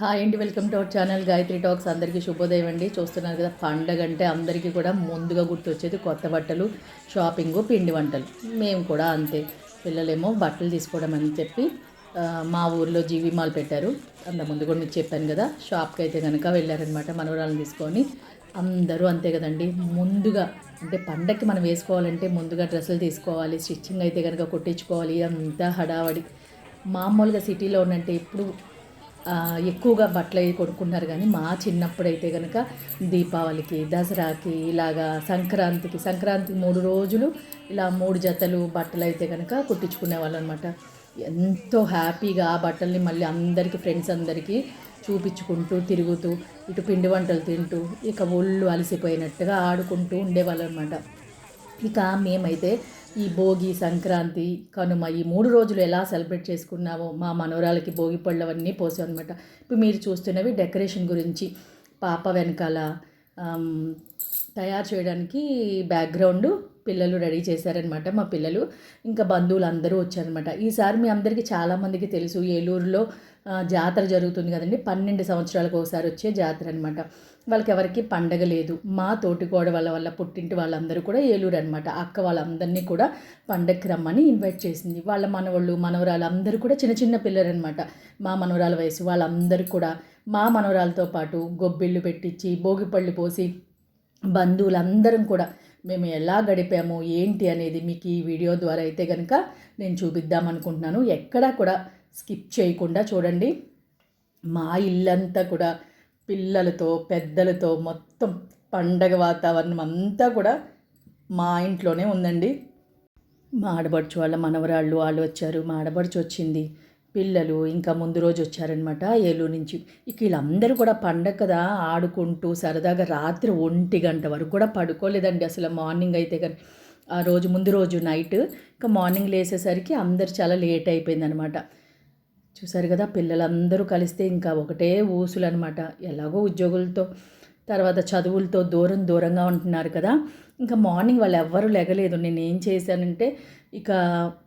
Hi అండి welcome to our channel Gayatri talks. అందరికీ శుభోదయం అండి. చూస్తున్నారు కదా పండగ అంటే అందరికీ కూడా ముందుగా గుర్తొచ్చేది కొత్త బట్టలు షాపింగ్ పిండి వంటలు. మేము కూడా అంతే. పిల్లలేమో బట్టలు తీసుకోవడం అని చెప్పి మా ఊర్లో జీవి మాల్ పెట్టారు. అంత ముందు కూడా మీకు చెప్పాను కదా షాప్కి అయితే కనుక వెళ్ళారనమాట మనవరాలను తీసుకొని. అందరూ అంతే కదండి. ముందుగా అంటే పండగకి మనం వేసుకోవాలంటే ముందుగా డ్రెస్సులు తీసుకోవాలి స్టిచ్చింగ్ అయితే కనుక కొట్టించుకోవాలి అంతా హడావడి. మామూలుగా సిటీలో ఉన్నట్టే ఇప్పుడు ఎక్కువగా బట్టలు అవి కొనుక్కున్నారు కానీ మా చిన్నప్పుడైతే కనుక దీపావళికి దసరాకి ఇలాగా సంక్రాంతికి సంక్రాంతి మూడు రోజులు ఇలా మూడు జతలు బట్టలు అయితే కనుక కుట్టించుకునేవాళ్ళు అనమాట ఎంతో హ్యాపీగా ఆ బట్టల్ని మళ్ళీ అందరికీ ఫ్రెండ్స్ అందరికీ చూపించుకుంటూ తిరుగుతూ ఇటు పిండి వంటలు తింటూ ఇక ఒళ్ళు అలసిపోయినట్టుగా ఆడుకుంటూ ఉండేవాళ్ళు అనమాట ఇక మేమైతే ఈ భోగి సంక్రాంతి కనుమ ఈ మూడు రోజులు ఎలా సెలబ్రేట్ చేసుకున్నామో మా మనవరాలకి భోగి పళ్ళు అవన్నీ పోసాం అనమాట ఇప్పుడు మీరు చూస్తున్నవి డెకరేషన్ గురించి పాప వెనకాల తయారు చేయడానికి బ్యాక్గ్రౌండ్ పిల్లలు రెడీ చేశారనమాట మా పిల్లలు. ఇంకా బంధువులు అందరూ వచ్చారనమాట ఈసారి మీ అందరికీ చాలామందికి తెలుసు ఏలూరులో జాతర జరుగుతుంది కదండి. పన్నెండు సంవత్సరాలకు ఒకసారి వచ్చే జాతర అనమాట వాళ్ళకి ఎవరికి పండగ లేదు. మా తోటికోడ వాళ్ళ వాళ్ళ పుట్టింటి వాళ్ళందరూ కూడా ఏలూరు అనమాట అక్క వాళ్ళందరినీ కూడా పండగకి రమ్మని ఇన్వైట్ చేసింది. వాళ్ళ మనవాళ్ళు మనవరాలు అందరూ కూడా చిన్న చిన్న పిల్లలనమాట మా మనవరాల వయసు వాళ్ళందరూ కూడా మా మనవరాలతో పాటు గొబ్బిళ్ళు పెట్టించి భోగిపళ్ళు పోసి బంధువులందరం కూడా మేము ఎలా గడిపాము ఏంటి అనేది మీకు ఈ వీడియో ద్వారా అయితే కనుక నేను చూపిద్దామనుకుంటున్నాను. ఎక్కడా కూడా స్కిప్ చేయకుండా చూడండి. మా ఇల్లంతా కూడా పిల్లలతో పెద్దలతో మొత్తం పండగ వాతావరణం అంతా కూడా మా ఇంట్లోనే ఉందండి. మా ఆడబడుచు వాళ్ళ మనవరాళ్ళు వాళ్ళు వచ్చారు. మా ఆడబడుచు వచ్చింది. పిల్లలు ఇంకా ముందు రోజు వచ్చారనమాట ఏలూరు నుంచి. ఇక వీళ్ళందరూ కూడా పండగ కదా ఆడుకుంటూ సరదాగా రాత్రి ఒంటి గంట వరకు కూడా పడుకోలేదండి అసలు మార్నింగ్ అయితే కానీ. ఆ రోజు ముందు రోజు నైట్. ఇంకా మార్నింగ్ లేసేసరికి అందరు చాలా లేట్ అయిపోయిందనమాట చూసారు కదా పిల్లలందరూ కలిస్తే ఇంకా ఒకటే ఊసులు అనమాట ఎలాగో ఉద్యోగులతో తర్వాత చదువులతో దూరం దూరంగా ఉంటున్నారు కదా. ఇంకా మార్నింగ్ వాళ్ళు ఎవ్వరూ లెగలేదు. నేను ఏం చేశానంటే ఇక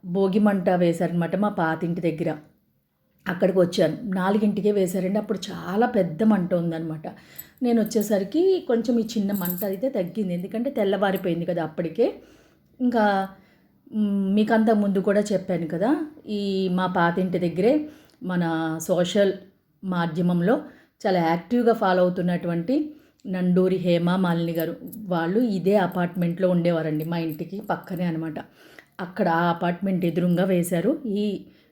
భోగి మంట వేశారనమాట మా పాతింటి దగ్గర. అక్కడికి వచ్చాను. నాలుగింటికే వేశారండి. అప్పుడు చాలా పెద్ద మంట ఉందనమాట నేను వచ్చేసరికి కొంచెం ఈ చిన్న మంట అయితే తగ్గింది. ఎందుకంటే తెల్లవారిపోయింది కదా అప్పటికే. ఇంకా మీకు అంతకు ముందు కూడా చెప్పాను కదా ఈ మా పాతింటి దగ్గరే మన సోషల్ మాధ్యమంలో చాలా యాక్టివ్గా ఫాలో అవుతున్నటువంటి నండూరి హేమ మాలిని గారు వాళ్ళు ఇదే అపార్ట్మెంట్లో ఉండేవారండి మా ఇంటికి పక్కనే అనమాట అక్కడ ఆ అపార్ట్మెంట్ ఎదురుగా వేశారు ఈ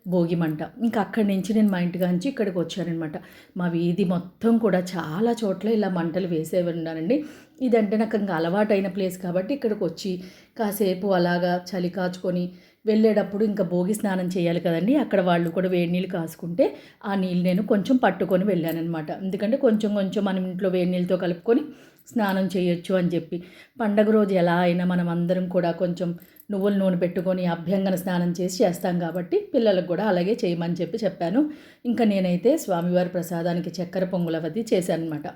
భోగి మంట. ఇంకా అక్కడి నుంచి నేను మా ఇంటిగా నుంచి ఇక్కడికి వచ్చానమాట మా వీధి మొత్తం కూడా చాలా చోట్ల ఇలా మంటలు వేసేవారు ఉన్నానండి ఇదంటే నాకు ఇంకా అలవాటైన ప్లేస్ కాబట్టి ఇక్కడికి వచ్చి కాసేపు అలాగా చలి కాచుకొని వెళ్ళేటప్పుడు ఇంకా భోగి స్నానం చేయాలి కదండి. అక్కడ వాళ్ళు కూడా వేడి నీళ్ళు కాసుకుంటే ఆ నీళ్ళు నేను కొంచెం పట్టుకొని వెళ్ళానమాట ఎందుకంటే కొంచెం కొంచెం మనం ఇంట్లో వేడి నీళ్ళతో కలుపుకొని స్నానం చేయొచ్చు అని చెప్పి. పండగ రోజు ఎలా అయినా మనం అందరం కూడా కొంచెం నువ్వుల నూనె పెట్టుకొని అభ్యంగన స్నానం చేసి చేస్తాం కాబట్టి పిల్లలకు కూడా అలాగే చేయమని చెప్పి చెప్పాను. ఇంకా నేనైతే స్వామివారి ప్రసాదానికి చక్కెర పొంగులవది చేశానమాట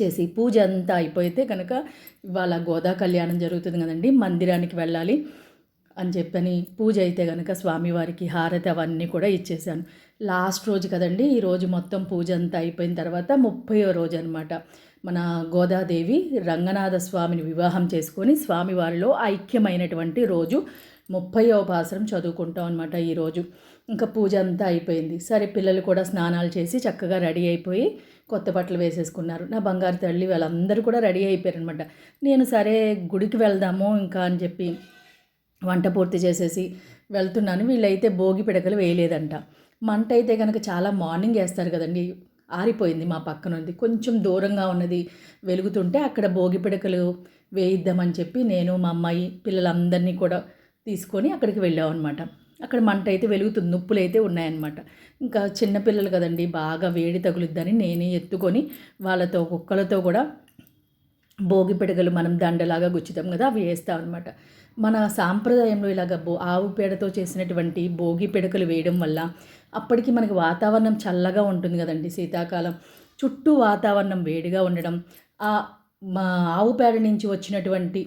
చేసి పూజ అంతా అయిపోతే కనుక ఇవాళ గోదా కళ్యాణం జరుగుతుంది కదండి. మందిరానికి వెళ్ళాలి. అని చెప్పని పూజ అయితే కనుక స్వామివారికి హారతి అవన్నీ కూడా ఇచ్చేసాను లాస్ట్ రోజు కదండి ఈ రోజు మొత్తం పూజ అంతా అయిపోయిన తర్వాత ముప్పయో రోజు అనమాట మన గోదాదేవి రంగనాథ స్వామిని వివాహం చేసుకొని స్వామివారిలో ఐక్యమైనటువంటి రోజు ముప్పయో పాసరం చదువుకుంటాం అనమాట ఈరోజు ఇంకా పూజ అంతా అయిపోయింది. సరే పిల్లలు కూడా స్నానాలు చేసి చక్కగా రెడీ అయిపోయి కొత్త బట్టలు వేసేసుకున్నారు. నా బంగారు తల్లి వాళ్ళందరూ కూడా రెడీ అయిపోయారు అనమాట నేను సరే గుడికి వెళ్దాము ఇంకా అని చెప్పి వంట పూర్తి చేసేసి వెళ్తున్నాను. వీళ్ళైతే భోగి పిడకలు వేయలేదంట. మంట అయితే కనుక చాలా మార్నింగ్ వేస్తారు కదండి. ఆరిపోయింది మా పక్కన ఉంది. కొంచెం దూరంగా ఉన్నది వెలుగుతుంటే అక్కడ భోగి పిడకలు వేయిద్దామని చెప్పి నేను మా అమ్మాయి పిల్లలందరినీ కూడా తీసుకొని అక్కడికి వెళ్ళామన్నమాట. అక్కడ మంట అయితే వెలుగుతుంది. నుప్పులు అయితే ఉన్నాయన్నమాట. ఇంకా చిన్నపిల్లలు కదండి. బాగా వేడి తగులుద్దని నేనే ఎత్తుకొని వాళ్ళతో కుక్కలతో కూడా భోగి పిడకలు మనం దండలాగా గుచ్చుతాం కదా అవి వేస్తాం అనమాట మన సాంప్రదాయంలో ఇలాగ బో ఆవు పేడతో చేసినటువంటి భోగి పిడకలు వేయడం వల్ల అప్పటికి మనకి వాతావరణం చల్లగా ఉంటుంది కదండి శీతాకాలం. చుట్టూ వాతావరణం వేడిగా ఉండడం ఆ మా ఆవు పేడ నుంచి వచ్చినటువంటి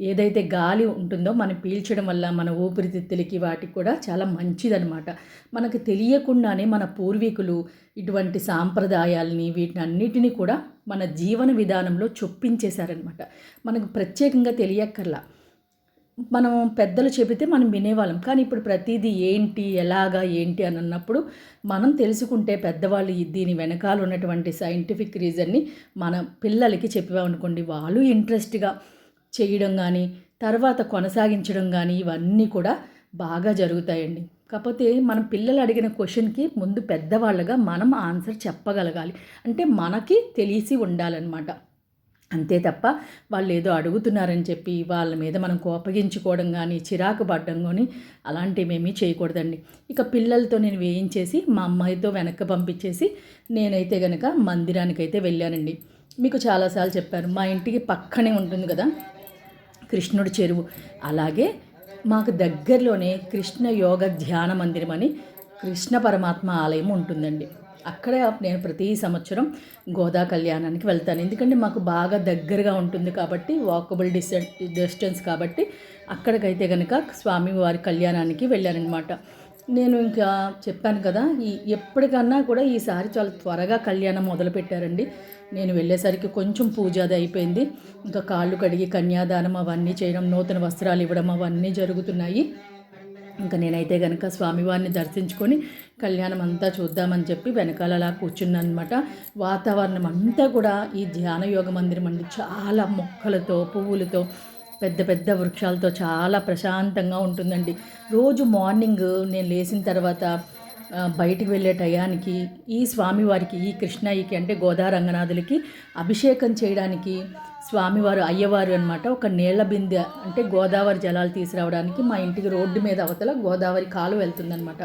ఏదైతే గాలి ఉంటుందో మనం పీల్చడం వల్ల మన ఊపిరితిత్తులకి వాటికి కూడా చాలా మంచిదనమాట మనకు తెలియకుండానే మన పూర్వీకులు ఇటువంటి సాంప్రదాయాల్ని వీటిని అన్నిటినీ కూడా మన జీవన విధానంలో చొప్పించేశారనమాట. మనకు ప్రత్యేకంగా తెలియక్కర్లా. మనం పెద్దలు చెబితే మనం వినేవాళ్ళం. కానీ ఇప్పుడు ప్రతిదీ ఏంటి ఎలాగా ఏంటి అని అన్నప్పుడు మనం తెలుసుకుంటే పెద్దవాళ్ళు దీని వెనకాల ఉన్నటువంటి సైంటిఫిక్ రీజన్ని మన పిల్లలకి చెప్పామనుకోండి వాళ్ళు ఇంట్రెస్ట్గా చేయడం కానీ తర్వాత కొనసాగించడం కానీ ఇవన్నీ కూడా బాగా జరుగుతాయండి. కాకపోతే మనం పిల్లలు అడిగిన క్వశ్చన్కి ముందు పెద్దవాళ్ళగా మనం ఆన్సర్ చెప్పగలగాలి. అంటే మనకి తెలిసి ఉండాలన్నమాట. అంతే తప్ప వాళ్ళు ఏదో అడుగుతున్నారని చెప్పి వాళ్ళ మీద మనం కోపగించుకోవడం కానీ చిరాకు పడడం కానీ అలాంటివేమీ చేయకూడదండి. ఇక పిల్లలతో నేను వేయించేసి మా అమ్మాయితో వెనక్కి పంపించేసి నేనైతే గనక మందిరానికైతే వెళ్ళానండి. మీకు చాలాసార్లు చెప్పాను మా ఇంటికి పక్కనే ఉంటుంది కదా కృష్ణుడి చెరువు. అలాగే మాకు దగ్గరలోనే కృష్ణ యోగ ధ్యాన మందిరం అని కృష్ణ పరమాత్మ ఆలయం ఉంటుందండి. అక్కడే నేను ప్రతి సంవత్సరం గోదా కళ్యాణానికి వెళ్తాను. ఎందుకంటే మాకు బాగా దగ్గరగా ఉంటుంది కాబట్టి వాకబుల్ డిస్టెన్స్ డిస్టెన్స్ కాబట్టి అక్కడికైతే కనుక స్వామివారి కళ్యాణానికి వెళ్ళానమాట నేను ఇంకా చెప్పాను కదా ఈ ఎప్పటికన్నా కూడా ఈసారి చాలా త్వరగా కళ్యాణం మొదలుపెట్టారండి. నేను వెళ్ళేసరికి కొంచెం పూజ అది అయిపోయింది. ఇంకా కాళ్ళు కడిగి కన్యాదానం అవన్నీ చేయడం నూతన వస్త్రాలు ఇవ్వడం అవన్నీ జరుగుతున్నాయి. ఇంకా నేనైతే కనుక స్వామివారిని దర్శించుకొని కళ్యాణం అంతా చూద్దామని చెప్పి వెనకాల అలా కూర్చున్నాను అనమాట వాతావరణం అంతా కూడా ఈ ధ్యాన యోగ మందిరం అండి చాలా మొక్కలతో పువ్వులతో పెద్ద పెద్ద వృక్షాలతో చాలా ప్రశాంతంగా ఉంటుందండి. రోజు మార్నింగ్ నేను లేచిన తర్వాత బయటికి వెళ్ళే టయానికి ఈ స్వామివారికి ఈ కృష్ణయ్యకి అంటే గోదా రంగనాథులకి అభిషేకం చేయడానికి స్వామివారు అయ్యవారు అనమాట ఒక నీళ్ళ బిందె అంటే గోదావరి జలాలు తీసుకురావడానికి మా ఇంటికి రోడ్డు మీద అవతల గోదావరి కాలు వెళ్తుందనమాట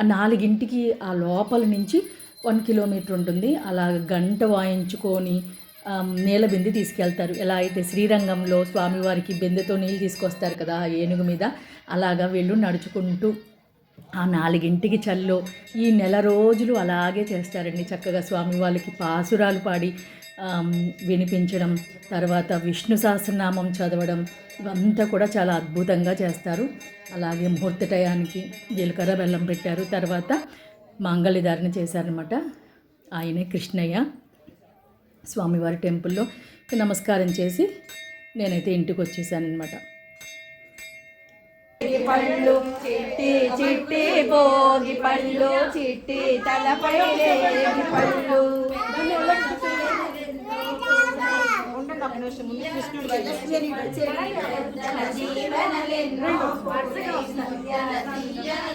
ఆ నాలుగింటికి ఆ లోపల నుంచి వన్ కిలోమీటర్ ఉంటుంది. అలా గంట వాయించుకొని నీళ్ళ బిందె తీసుకెళ్తారు. ఎలా అయితే శ్రీరంగంలో స్వామివారికి బిందెతో నీళ్ళు తీసుకొస్తారు కదా ఆ ఏనుగు మీద అలాగా వీళ్ళు నడుచుకుంటూ ఆ నాలుగింటికి చల్లో ఈ నెల రోజులు అలాగే చేస్తారండి. చక్కగా స్వామి వాళ్ళకి పాసురాలు పాడి వినిపించడం తర్వాత విష్ణు సహస్రనామం చదవడం ఇవంతా కూడా చాలా అద్భుతంగా చేస్తారు. అలాగే ముహూర్త టయానికి జీలకర్ర బెల్లం పెట్టారు. తర్వాత మంగళిదారిని చేశారనమాట ఆయనే కృష్ణయ్య. స్వామివారి టెంపుల్లో నమస్కారం చేసి నేనైతే ఇంటికి వచ్చేసానమాట పళ్ళు చిట్టి చిట్టి భోగి పళ్ళు చిట్టి తలపై పళ్ళు.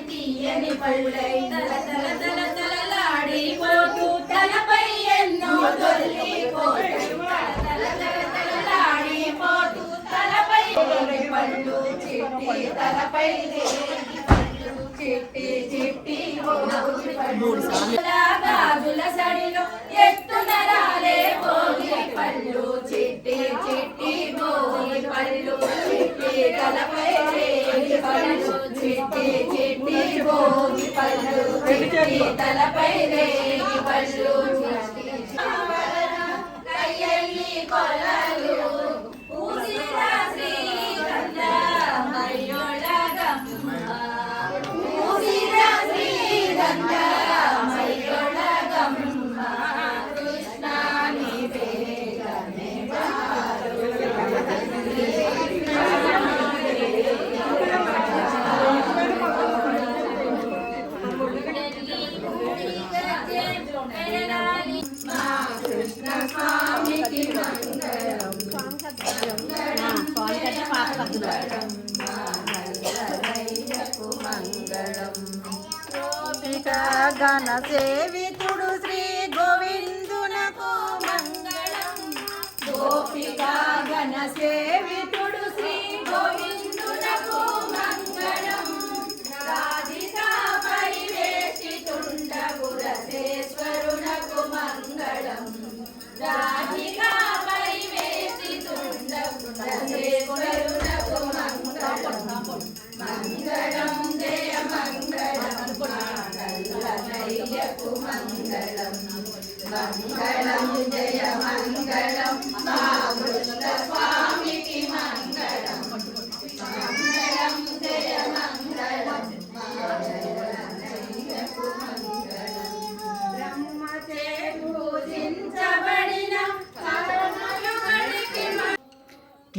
తీయని పళ్ళై తల తల తల తలలాడిపోతూ తలపై ఎన్నో దొల్లిపోతూ పళ్ళు చిట్టి చిట్టి పళ్ళు గాజుల సడిలో ఎత్తున రాలే భోగి పళ్ళు చిట్టి చిట్టి భోగి పళ్ళు చిట్టి తలపై లేని పళ్ళు చిట్టి చిట్టి భోగి పళ్ళు చిట్టి తలపై లేని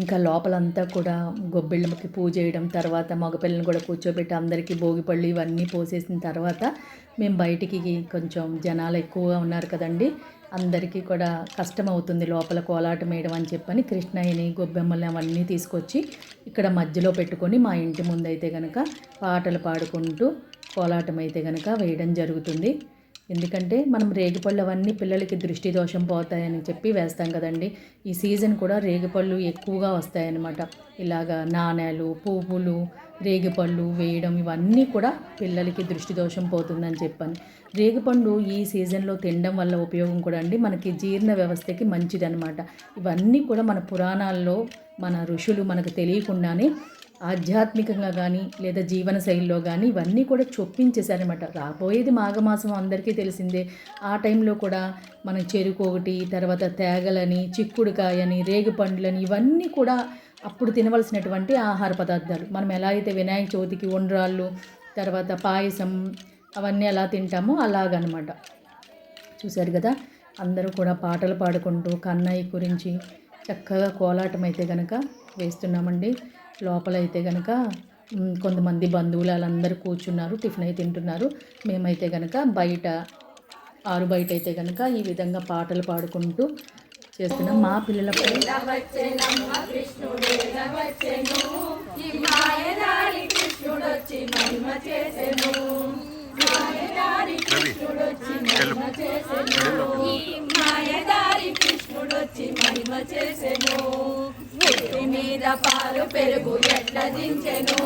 ఇంకా లోపలంతా కూడా గొబ్బిళ్ళకి పూజ చేయడం తర్వాత మగపిల్లని కూడా కూర్చోబెట్టి అందరికీ భోగిపళ్ళు ఇవన్నీ పోసేసిన తర్వాత మేము బయటికి కొంచెం జనాలు ఎక్కువగా ఉన్నారు కదండి. అందరికీ కూడా కష్టం అవుతుంది లోపల కోలాటం వేయడం అని చెప్పని కృష్ణయ్యని గొబ్బెమ్మల్ని అవన్నీ తీసుకొచ్చి ఇక్కడ మధ్యలో పెట్టుకొని మా ఇంటి ముందైతే కనుక పాటలు పాడుకుంటూ కోలాటం అయితే కనుక వేయడం జరుగుతుంది. ఎందుకంటే మనం రేగిపళ్ళు అవన్నీ పిల్లలకి దృష్టి దోషం పోతాయని చెప్పి వేస్తాం కదండి. ఈ సీజన్ కూడా రేగిపళ్ళు ఎక్కువగా వస్తాయన్నమాట. ఇలాగా నాణేలు పువ్వులు రేగిపళ్ళు వేయడం ఇవన్నీ కూడా పిల్లలకి దృష్టి దోషం పోతుందని చెప్పాను. రేగిపండు ఈ సీజన్లో తినడం వల్ల ఉపయోగం కూడా అండి. మనకి జీర్ణ వ్యవస్థకి మంచిదనమాట ఇవన్నీ కూడా మన పురాణాల్లో మన ఋషులు మనకు తెలియకుండానే ఆధ్యాత్మికంగా కానీ లేదా జీవన శైలిలో కానీ ఇవన్నీ కూడా చొప్పించేశారనమాట రాబోయేది మాఘమాసం అందరికీ తెలిసిందే. ఆ టైంలో కూడా మనం చెరుకు ఒకటి తర్వాత తేగలని చిక్కుడుకాయని రేగిపండ్లని ఇవన్నీ కూడా అప్పుడు తినవలసినటువంటి ఆహార పదార్థాలు. మనం ఎలా అయితే వినాయక చవితికి ఉండ్రాళ్ళు తర్వాత పాయసం అవన్నీ ఎలా తింటామో అలాగనమాట చూశారు కదా? అందరూ కూడా పాటలు పాడుకుంటూ కన్నయ్య గురించి చక్కగా కోలాటం అయితే కనుక వేస్తున్నామండి. లోపల అయితే గనక కొంతమంది బంధువులు వాళ్ళందరూ కూర్చున్నారు టిఫిన్ అయితే తింటున్నారు. మేమైతే గనక బయట ఆరు బయట అయితే గనక ఈ విధంగా పాటలు పాడుకుంటూ చేస్తున్నాం. మా పిల్లలపై మాయదారి కృష్ణుడొచ్చి మహిమ చేసెను. ఒట్టు మీద పాలు పెరుగు ఎట్ల దించెను?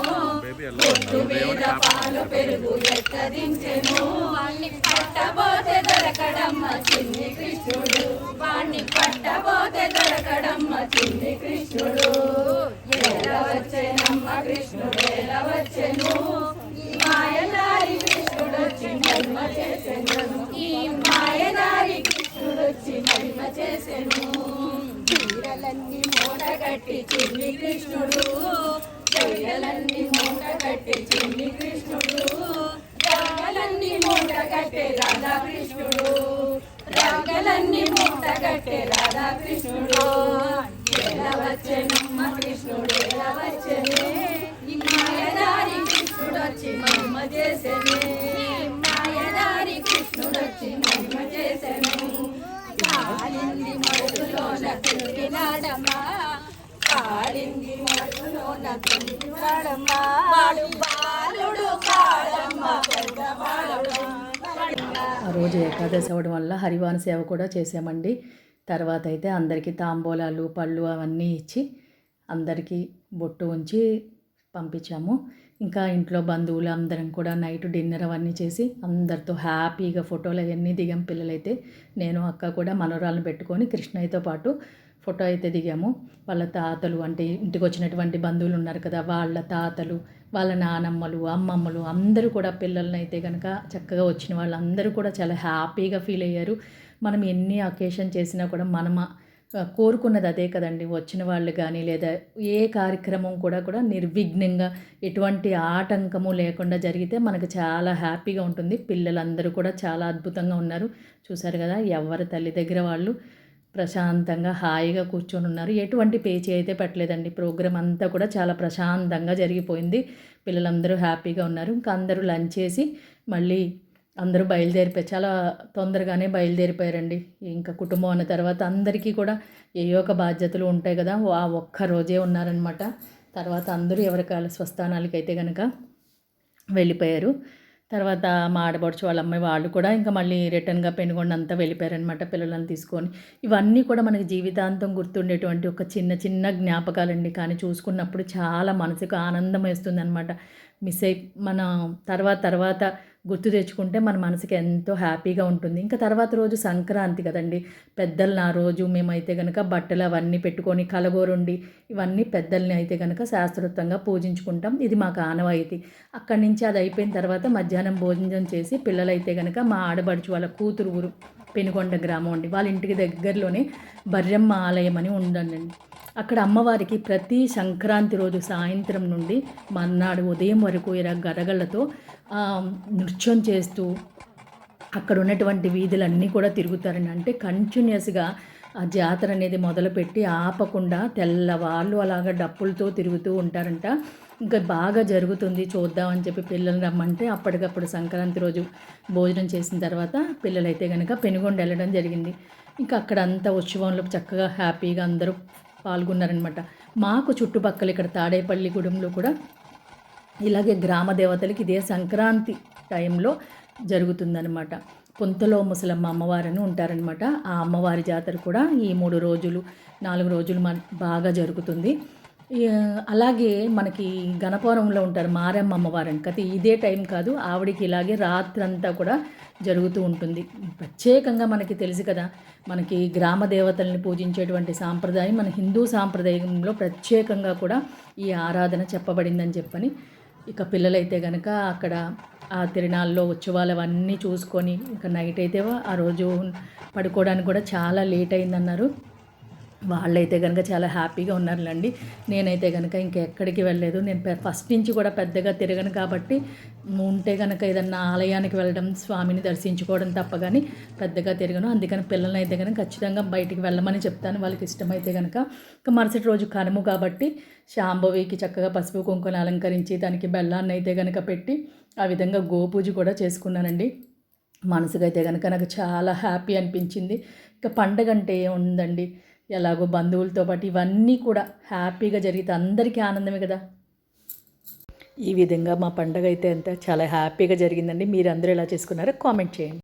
ఒట్టు మీద పాలు పెరుగు ఎట్ల దించెను? వాణ్ణి పట్టబోతే దొరకడమ్మ చిన్ని కృష్ణుడు. వాణ్ణి పట్టబోతే దొరకడమ్మ చిన్ని కృష్ణుడు. ఎలా వచ్చేనమ్మ కృష్ణుడు? ఎలా వచ్చెను? ఈ మాయదారి కృష్ణుడొచ్చి మహిమ చేసెను. ఈ మాయదారి కృష్ణుడొచ్చి మహిమ చేసెను. జైలన్నీ మూట కట్టి చిన్ని కృష్ణుడు. జైలన్నీ మూట కట్టి చిన్ని కృష్ణుడు. రాగలన్నీ మూటగట్టే రాధాకృష్ణుడు. రాగలన్నీ మూటగట్టే రాధాకృష్ణుడు. ఆ రోజు ఏకాదశి అవ్వడం వల్ల హరివాన సేవ కూడా చేసామండి తర్వాత అయితే అందరికీ తాంబూలాలు పళ్ళు అవన్నీ ఇచ్చి అందరికీ బొట్టు ఉంచి పంపించాము. ఇంకా ఇంట్లో బంధువులు అందరం కూడా నైట్ డిన్నర్ అవన్నీ చేసి అందరితో హ్యాపీగా ఫోటోలు అవన్నీ దిగాం పిల్లలైతే. నేను అక్క కూడా మనోరాలను పెట్టుకొని కృష్ణయ్యతో పాటు ఫోటో అయితే దిగాము. వాళ్ళ తాతలు అంటే ఇంటికి వచ్చినటువంటి బంధువులు ఉన్నారు కదా వాళ్ళ తాతలు వాళ్ళ నానమ్మలు అమ్మమ్మలు అందరూ కూడా పిల్లల్ని అయితే కనుక చక్కగా వచ్చిన వాళ్ళందరూ కూడా చాలా హ్యాపీగా ఫీల్ అయ్యారు. మనం ఎన్ని అకేషన్ చేసినా కూడా మనం కోరుకున్నది అదే కదండి. వచ్చిన వాళ్ళు కానీ లేదా ఏ కార్యక్రమం కూడా కూడా నిర్విఘ్నంగా ఎటువంటి ఆటంకము లేకుండా జరిగితే మనకు చాలా హ్యాపీగా ఉంటుంది. పిల్లలందరూ కూడా చాలా అద్భుతంగా ఉన్నారు. చూసారు కదా ఎవరి తల్లి దగ్గర వాళ్ళు ప్రశాంతంగా హాయిగా కూర్చొని ఉన్నారు. ఎటువంటి పేచీ అయితే పెట్టలేదండి. ప్రోగ్రామ్ అంతా కూడా చాలా ప్రశాంతంగా జరిగిపోయింది. పిల్లలందరూ హ్యాపీగా ఉన్నారు. ఇంకా అందరూ లంచ్ చేసి మళ్ళీ అందరూ బయలుదేరిపోయారు చాలా తొందరగానే బయలుదేరిపోయారండి. ఇంకా కుటుంబం అన్న తర్వాత అందరికీ కూడా ఏయో ఒక బాధ్యతలు ఉంటాయి కదా ఆ ఒక్క రోజే ఉన్నారనమాట తర్వాత అందరూ ఎవరికాల స్వస్థానాలకైతే కనుక వెళ్ళిపోయారు. తర్వాత మా ఆడబడుచు వాళ్ళ అమ్మాయి వాళ్ళు కూడా ఇంకా మళ్ళీ రిటర్న్గా పెనుగొండ అంతా వెళ్ళిపోయారనమాట పిల్లలను తీసుకొని. ఇవన్నీ కూడా మనకి జీవితాంతం గుర్తుండేటువంటి ఒక చిన్న చిన్న జ్ఞాపకాలండి. కానీ చూసుకున్నప్పుడు చాలా మనసుకు ఆనందం వేస్తుంది అనమాట మిస్ అయి మన తర్వాత తర్వాత గుర్తు తెచ్చుకుంటే మన మనసుకి ఎంతో హ్యాపీగా ఉంటుంది. ఇంకా తర్వాత రోజు సంక్రాంతి కదండి. పెద్దల్ని ఆ రోజు మేమైతే కనుక బట్టలు అవన్నీ పెట్టుకొని కలగోరుండి ఇవన్నీ పెద్దల్ని అయితే కనుక శాస్త్రోక్తంగా పూజించుకుంటాం. ఇది మాకు ఆనవాయితీ అక్కడి నుంచి అది అయిపోయిన తర్వాత మధ్యాహ్నం భోజనం చేసి పిల్లలైతే కనుక మా ఆడబడుచు వాళ్ళ కూతురు ఊరు పెనుకొండ గ్రామం అండి. వాళ్ళ ఇంటికి దగ్గరలోనే బర్రమ్మ ఆలయం అని ఉండండి అక్కడ అమ్మవారికి ప్రతి సంక్రాంతి రోజు సాయంత్రం నుండి మర్నాడు ఉదయం వరకు ఇలా గరగళ్ళతో నృత్యం చేస్తూ అక్కడ ఉన్నటువంటి వీధులన్నీ కూడా తిరుగుతారని అంటే కంటిన్యూస్గా ఆ జాతర అనేది మొదలుపెట్టి ఆపకుండా తెల్లవాళ్ళు అలాగా డప్పులతో తిరుగుతూ ఉంటారంట. ఇంకా బాగా జరుగుతుంది చూద్దామని చెప్పి పిల్లల్ని రమ్మంటే అప్పటికప్పుడు సంక్రాంతి రోజు భోజనం చేసిన తర్వాత పిల్లలైతే కనుక పెనుగొండ వెళ్ళడం జరిగింది. ఇంకా అక్కడ అంతా ఉత్సవంలో చక్కగా హ్యాపీగా అందరూ పాల్గొన్నారనమాట మాకు చుట్టుపక్కల ఇక్కడ తాడేపల్లిగూడెంలో కూడా ఇలాగే గ్రామ దేవతలకి ఇదే సంక్రాంతి టైంలో జరుగుతుందనమాట పుంతలో ముసలమ్మ అమ్మవారని ఉంటారనమాట ఆ అమ్మవారి జాతర కూడా ఈ మూడు రోజులు నాలుగు రోజులు మన బాగా జరుగుతుంది. అలాగే మనకి గణపురంలో ఉంటారు మారమ్మ అమ్మవారు కతి ఇదే టైం కాదు ఆవిడికి ఇలాగే రాత్రంతా కూడా జరుగుతూ ఉంటుంది. ప్రత్యేకంగా మనకి తెలుసు కదా మనకి గ్రామ దేవతల్ని పూజించేటువంటి సాంప్రదాయం మన హిందూ సాంప్రదాయంలో ప్రత్యేకంగా కూడా ఈ ఆరాధన చెప్పబడిందని చెప్పని. ఇక పిల్లలైతే కనుక అక్కడ ఆ తిరణాల్లో ఉత్సవాలు అవన్నీ చూసుకొని ఇంకా నైట్ అయితే ఆ రోజు పడుకోవడానికి కూడా చాలా లేట్ అయిందన్నారు. వాళ్ళైతే కనుక చాలా హ్యాపీగా ఉన్నారులేండి. నేనైతే కనుక ఇంకెక్కడికి వెళ్ళలేదు. నేను ఫస్ట్ నుంచి కూడా పెద్దగా తిరగను కాబట్టి ఉంటే కనుక ఏదన్నా ఆలయానికి వెళ్ళడం స్వామిని దర్శించుకోవడం తప్ప కానీ పెద్దగా తిరగను. అందుకని పిల్లల్ని అయితే కనుక ఖచ్చితంగా బయటికి వెళ్ళమని చెప్తాను. వాళ్ళకి ఇష్టమైతే కనుక ఇంకా మరుసటి రోజు కనుము కాబట్టి శాంభవికి చక్కగా పసుపు కుంకుమ అలంకరించి దానికి బెల్లాన్ని అయితే కనుక పెట్టి ఆ విధంగా గోపూజ కూడా చేసుకున్నానండి. మనసుకైతే కనుక నాకు చాలా హ్యాపీ అనిపించింది. ఇంకా పండగ అంటే ఏముందండి? ఎలాగో బంధువులతో పాటు ఇవన్నీ కూడా హ్యాపీగా జరిగితే అందరికీ ఆనందమే కదా. ఈ విధంగా మా పండగ అయితే అంతా చాలా హ్యాపీగా జరిగిందండి. మీరు అందరూ ఎలా చేసుకున్నారో కామెంట్ చేయండి.